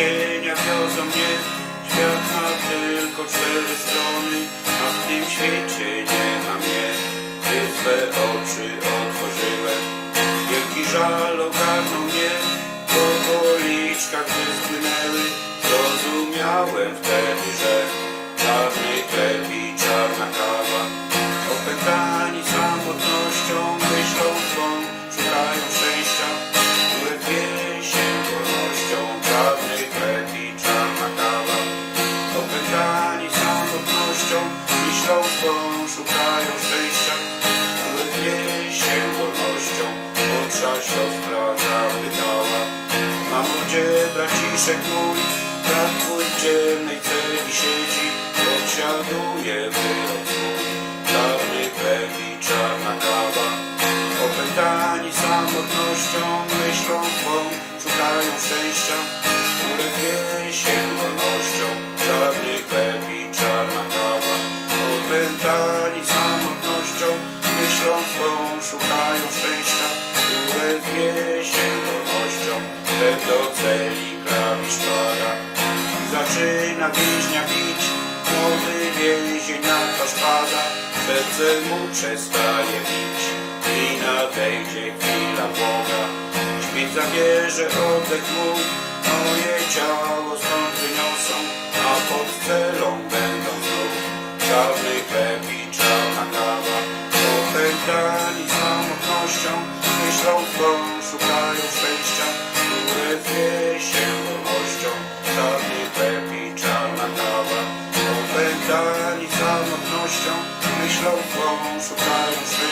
Marzenia wiozą mnie, świat ma tylko cztery strony, a w tym świecie nie ma mnie. Gdy swe oczy otworzyłem, wielki żal ogarnął mnie, po policzkach gdy spłynęły, zrozumiałem wtedy, że czarny chleb myślą swą, szukają szczęścia, które wie się wolnością, młodsza siostra zapytała, mamo, gdzie braciszek mój, brat twój w celi siedzi, odsiaduje wyrok swój, czarny chleb czarna kawa, opętani samotnością, myślą swą, szukają szczęścia, które wie się opętani samotnością, myślą swą, szukają szczęścia, które wie się chleb do celi klawisz para, zaczyna więźnia bić, młody więzieniarz pada, serce mu przestaje bić i nadejdzie chwila Boga. Śmierć zabierze oddech mój, moje ciało stąd wyniosą, a pod znów i czarna kawa. Opętani samotnością, myślą swą, szukają szczęścia, które wie się wolnością. Chleb i czarna kawa. Opętani samotnością, myślą swą, szukają szczęścia.